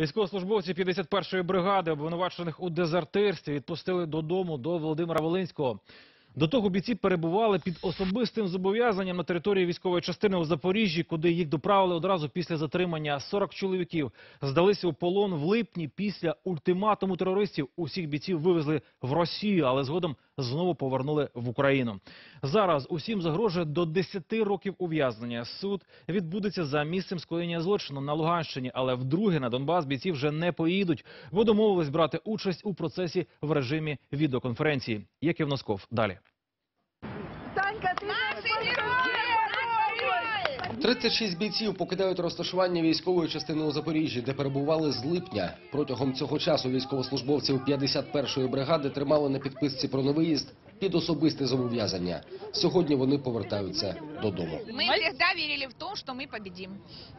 Військовослужбовці 51-ї бригади, обвинувачених у дезертирстві, відпустили додому до Володимира Волинського. До того бійці перебували під особистим зобов'язанням на території військової частини у Запоріжжі, куди їх доправили одразу після затримання. 40 чоловіків здалися у полон в липні після ультиматуму терористів. Усіх бійців вивезли в Росію, але згодом знову повернули в Україну. Зараз усім загрожує до 10 років ув'язнення. Суд відбудеться за місцем скоєння злочину на Луганщині, але вдруге на Донбас бійці вже не поїдуть, бо домовились брати участь у процесі в режимі відеоконференції. Яків Носков далі. 36 бійців покидають розташування військової частини у Запоріжжі, де перебували з липня. Протягом цього часу військовослужбовців 51-ї бригади тримали на підписці про невиїзд під особисте зобов'язання. Сьогодні вони повертаються додому. Мы всегда верили в то, что мы победим.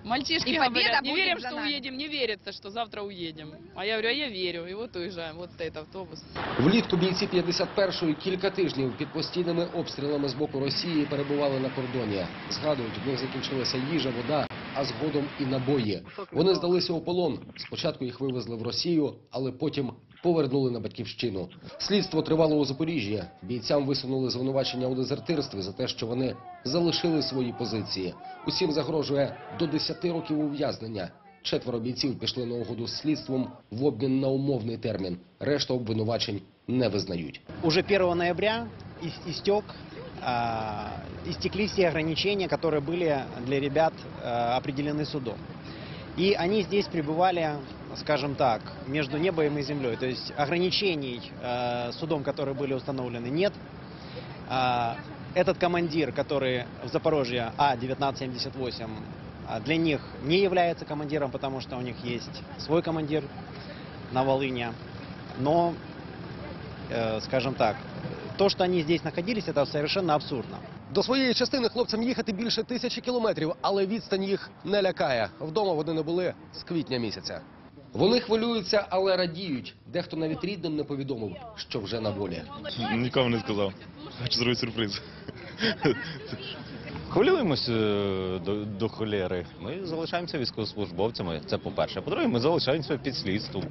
Мальчишки И победа говорят, не что нами. уедем, не верится, что завтра уедем. А я говорю, а я верю, и вот уезжаем, вот стоит автобус. Влітку бійці 51-ї кілька тижнів під постійними обстрілами з боку Росії перебували на кордоні. Згадують, в них закінчилася їжа, вода, а згодом і набої. Вони здалися у полон. Спочатку їх вивезли в Росію, але потім повернули на батьківщину. Слідство тривало у Запоріжжі. Бійцям висунули звинувачення у дезертирстві за те, що вони залишили свої позиції. Усім загрожує до 10 років ув'язнення. Четверо бійців пішли на угоду з слідством в обмін на умовний термін. Решта обвинувачень не визнають. Уже 1 ноября ис- истек, а, истекли все ограничения, которые были для ребят а, определены судом. И они здесь пребывали, скажем так, между небом и землей. То есть ограничений а, судом, которые были установлены, нет. А, Этот командир, который в Запорожье А-1978, а, для них не является командиром, потому что у них есть свой командир на Волыне. Но э, скажем так, то, что они здесь находились, это совершенно абсурдно. До своєї частини хлопцям їхати більше тисячі кілометрів, але відстань їх не лякає. Вдома вони не були з квітня місяця. Вони хвилюються, але радіють. Дехто навіть рідним не повідомив, що вже на волі. Нікому не сказав. Хочу зробити сюрприз. Хвилюємось е, до, до холєри. Ми залишаємося військовослужбовцями. Це по-перше. По-друге, ми залишаємося під слідством.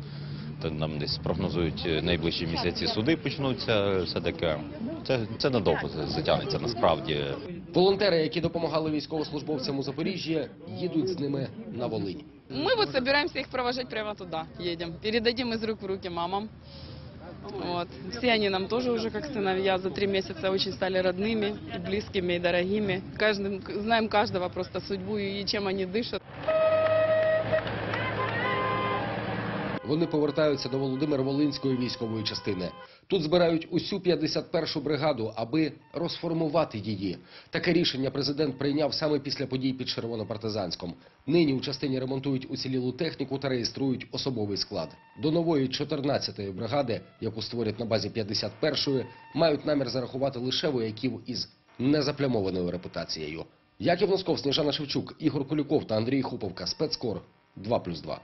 Та нам десь прогнозують е, найближчі місяці суди почнуться. Все таке. Це, це надовго затягнеться насправді. Волонтери, які допомагали військовослужбовцям у Запоріжжі, їдуть з ними на Волинь. Мы вот собираемся их провожать прямо туда, едем. Передадим из рук в руки мамам. Вот. Все они нам тоже уже как сыновья за три месяца очень стали родными, и близкими, и дорогими. Каждым, знаем каждого просто судьбу и чем они дышат. Вони повертаються до Володимир-Волинської військової частини. Тут збирають усю 51-шу бригаду, аби розформувати її. Таке рішення президент прийняв саме після подій під Червонопартизанськом. Нині у частині ремонтують уцілілу техніку та реєструють особовий склад. До нової 14-ї бригади, яку створять на базі 51-ї, мають намір зарахувати лише вояків із незаплямованою репутацією. Яків Носков, Сніжана Шевчук, Ігор Куліков та Андрій Хуповка. Спецкор 2+,2.